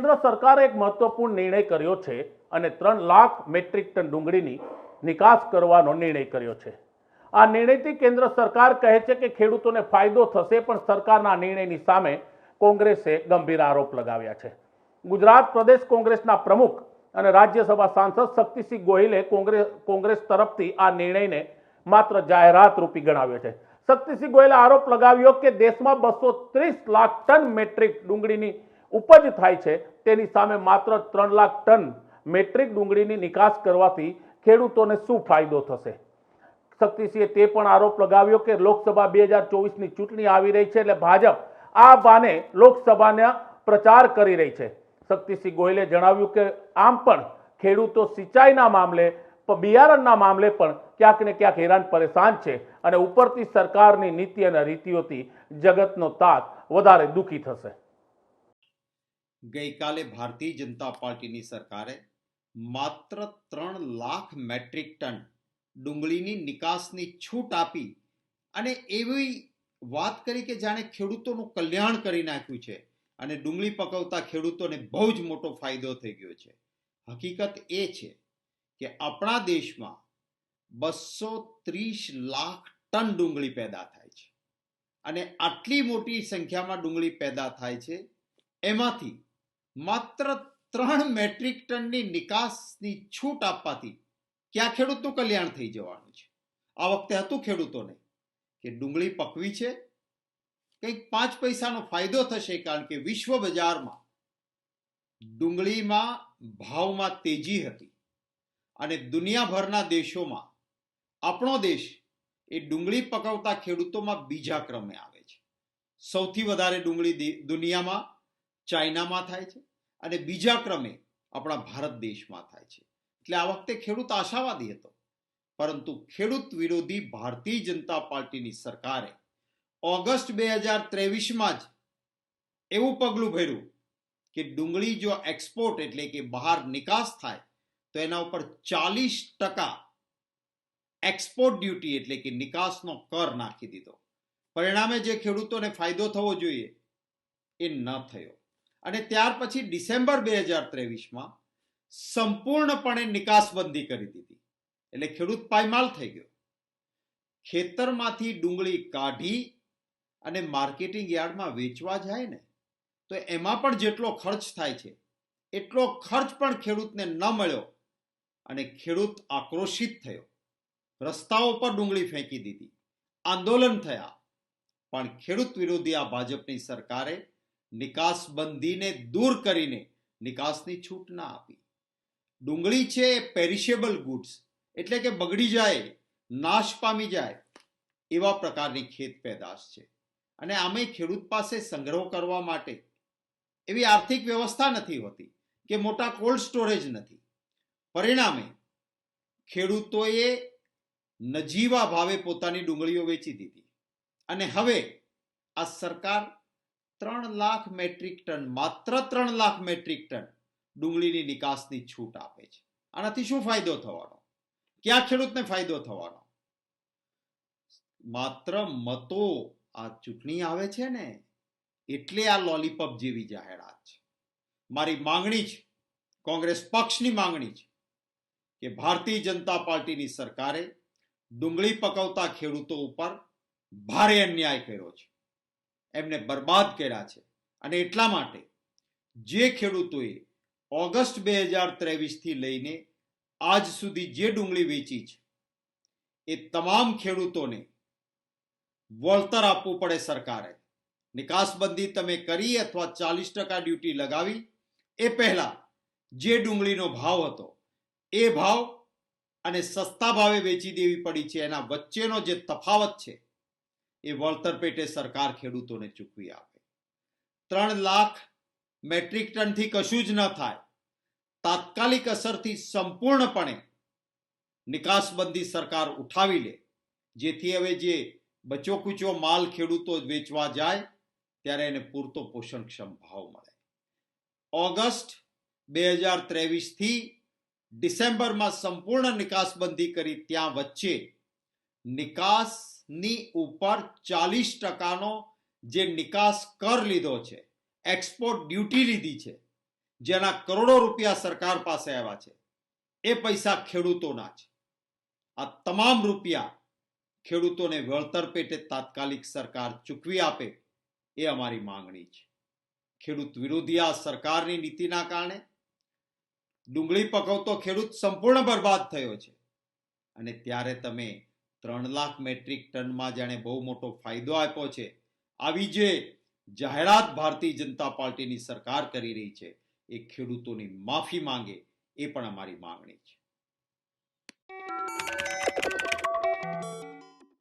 કેન્દ્ર સરકારે એક મહત્વપૂર્ણ નિર્ણય કર્યો છે અને ત્રણ લાખ મેટ્રિક ટન ડુંગળીની નિકાસ કરવાનો નિર્ણય કર્યો છે. આ નિર્ણયથી કેન્દ્ર સરકાર કહે છે કે ખેડૂતોને ફાયદો થશે, પણ સરકારના નિર્ણયની સામે કોંગ્રેસે ગંભીર આરોપ લગાવ્યા છે. ગુજરાત પ્રદેશ કોંગ્રેસના પ્રમુખ અને રાજ્યસભા સાંસદ શક્તિસિંહ ગોહિલે કોંગ્રેસ કોંગ્રેસ તરફથી આ નિર્ણયને માત્ર જાહેરાત રૂપી ગણાવ્યો છે. શક્તિસિંહ ગોયલે આરોપ લગાવ્યો કે દેશમાં બસો ત્રીસ લાખ ટન મેટ્રિક ડુંગળીની ઉપજ થાય છે, તેની સામે માત્ર ત્રણ લાખ ટન મેટ્રિક ડુંગળીની નિકાસ કરવાથી ખેડૂતોને શું ફાયદો થશે? શક્તિસિંહે તે પણ આરોપ લગાવ્યો કે લોકસભા બે હજાર ચોવીસની ચૂંટણી આવી રહી છે એટલે ભાજપ આ બાને લોકસભાના પ્રચાર કરી રહી છે. શક્તિસિંહ ગોયલે જણાવ્યું કે આમ પણ ખેડૂતો સિંચાઈના મામલે બિયારણના મામલે પણ ક્યાંક ને ક્યાંક હેરાન પરેશાન છે અને ઉપરથી સરકારની નીતિ અને રીતિઓથી જગતનો તાત વધારે દુઃખી થશે. ગઈકાલે ભારતીય જનતા પાર્ટીની સરકારે માત્ર ત્રણ લાખ મેટ્રિક ટન ડુંગળીની નિકાસની છૂટ આપી અને એવી વાત કરી કે જાણે ખેડૂતોનું કલ્યાણ કરી નાખ્યું છે અને ડુંગળી પકવતા ખેડૂતોને બહુ જ મોટો ફાયદો થઈ ગયો છે. હકીકત એ છે કે આપણા દેશમાં બસો ત્રીસ લાખ ટન ડુંગળી પેદા થાય છે. અને આટલી મોટી સંખ્યામાં ડુંગળી પેદા થાય છે, એમાંથી માત્ર ત્રણ મેટ્રિક ટનની નિકાસની છૂટ આપવાથી ક્યાં ખેડૂતનું કલ્યાણ થઈ જવાનું છે? આ વખતે હતું ખેડૂતોને કે ડુંગળી પકવી છે, કંઈક પાંચ પૈસાનો ફાયદો થશે કારણ કે વિશ્વ બજારમાં ડુંગળીમાં ભાવમાં તેજી હતી અને દુનિયાભરના દેશોમાં આપણો દેશ એ ડુંગળી પકવતા ખેડૂતોમાં બીજા ક્રમે આવે છે. સૌથી વધારે ડુંગળી દુનિયામાં ચાઇનામાં થાય છે અને બીજા ક્રમે આપણા ભારત દેશમાં થાય છે. એટલે આ વખતે ખેડૂત આશાવાદી હતો. પરંતુ ખેડૂત વિરોધી ભારતીય જનતા પાર્ટીની સરકારે ઓગસ્ટ બે હજાર ત્રેવીસમાં જ એવું પગલું ભર્યું કે ડુંગળી જો એક્સપોર્ટ એટલે કે બહાર નિકાસ થાય, તો એના ઉપર ચાલીસ ટકા એક્સપોર્ટ ડ્યુટી એટલે કે નિકાસનો કર નાખી દીધો. પરિણામે જે ખેડૂતોને ફાયદો થવો જોઈએ એ ન થયો. અને ત્યાર પછી ડિસેમ્બર બે હજાર ત્રેવીસમાં સંપૂર્ણપણે નિકાસબંધી કરી દીધી. એટલે ખેડૂત પાયમાલ થઈ ગયો. ખેતરમાંથી ડુંગળી કાઢી અને માર્કેટિંગ યાર્ડમાં વેચવા જાય ને, તો એમાં પણ જેટલો ખર્ચ થાય છે, એટલો ખર્ચ પણ ખેડૂતને ન મળ્યો અને ખેડૂત આક્રોશિત થયો. રસ્તાઓ પર ડુંગળી ફેંકી દીધી. આંદોલન થયા. પણ ખેડૂત વિરોધી આ ભાજપની સરકારે નિકાસબંધીને દૂર કરીને નિકાસની છૂટ ના આપી. ડુંગળી છે પેરિશેબલ ગુડ્સ એટલે કે બગડી જાય, નાશ પામી જાય, એવા પ્રકારની ખેત પેદાશ છે. અને આમે ખેડૂત પાસે સંગ્રહ કરવા માટે એવી આર્થિક વ્યવસ્થા નથી હોતી કે મોટા કોલ્ડ સ્ટોરેજ નથી. પરિણામે ખેડૂતોએ નજીવા ભાવે પોતાની ડુંગળીઓ વેચી દીધી. અને હવે આ સરકાર ત્રણ લાખ મેટ્રિક ટન, માત્ર ત્રણ લાખ મેટ્રિક ટન ડુંગળીની નિકાસની છૂટ આપે છે. આનાથી શું ફાયદો થવાનો? ક્યાં ખેડૂતને ફાયદો થવાનો? માત્ર મતો આ ચૂંટણી આવે છે ને, એટલે આ લોલીપોપ જેવી જાહેરાત છે. મારી માંગણી છે, કોંગ્રેસ પક્ષની માંગણી છે, કે ભારતીય જનતા પાર્ટીની સરકારે ડુંગળી પકવતા ખેડૂતો ઉપર ભારે અન્યાય કર્યો છે. એમને બરબાદ કર્યા છે. અને એટલા માટે જે ખેડૂતોએ ઓગસ્ટ બે હજાર ત્રેવીસથી લઈને આજ સુધી જે ડુંગળી વેચી છે, એ તમામ ખેડૂતોને વળતર આપવું પડે સરકારે. નિકાસબંધી તમે કરી અથવા ચાલીસ ટકા ડ્યુટી લગાવી, એ પહેલા જે ડુંગળીનો ભાવ હતો, એ ભાવ અને સસ્તા ભાવે વેચી દેવી પડી છે. એના વચ્ચેનો જે તફાવત છે એ વળતર પેટે સરકાર ખેડૂતોને ચૂકવી આપે. ત્રણ લાખ મેટ્રિક ટનથી કશું જ ન થાય. તાત્કાલિક અસરથી સંપૂર્ણપણે નિકાસબંધી સરકાર ઉઠાવી લે. જેથી હવે જે બચો કુચો માલ ખેડૂતો વેચવા જાય, ત્યારે એને પૂરતો પોષણક્ષમ ભાવ મળે. ઓગસ્ટ બે હજાર ત્રેવીસથી ડિસેમ્બરમાં સંપૂર્ણ નિકાસબંધી કરી ત્યાં વચ્ચે નિકાસની ઉપર ચાલીસ ટકાનો જે નિકાસ કર લીધો છે એક્સપોર્ટ ડ્યુટી લીધી છે, જેના કરોડો રૂપિયા સરકાર પાસે આવ્યા છે, એ પૈસા ખેડૂતોના છે. આ તમામ રૂપિયા ખેડૂતોને વળતર પેટે તાત્કાલિક સરકાર ચૂકવી આપે એ અમારી માંગણી છે. ખેડૂત વિરોધી આ સરકારની નીતિના કારણે ડુંગળી પકવતો ખેડૂત સંપૂર્ણ બરબાદ થયો છે. અને ત્યારે તમે ત્રણ લાખ મેટ્રિક ટનમાં જાણે બહુ મોટો ફાયદો આપ્યો છે. આવી જે જાહેરાત ભારતીય જનતા પાર્ટીની સરકાર કરી રહી છે, એ ખેડૂતોની માફી માંગે, એ પણ અમારી માંગણી છે.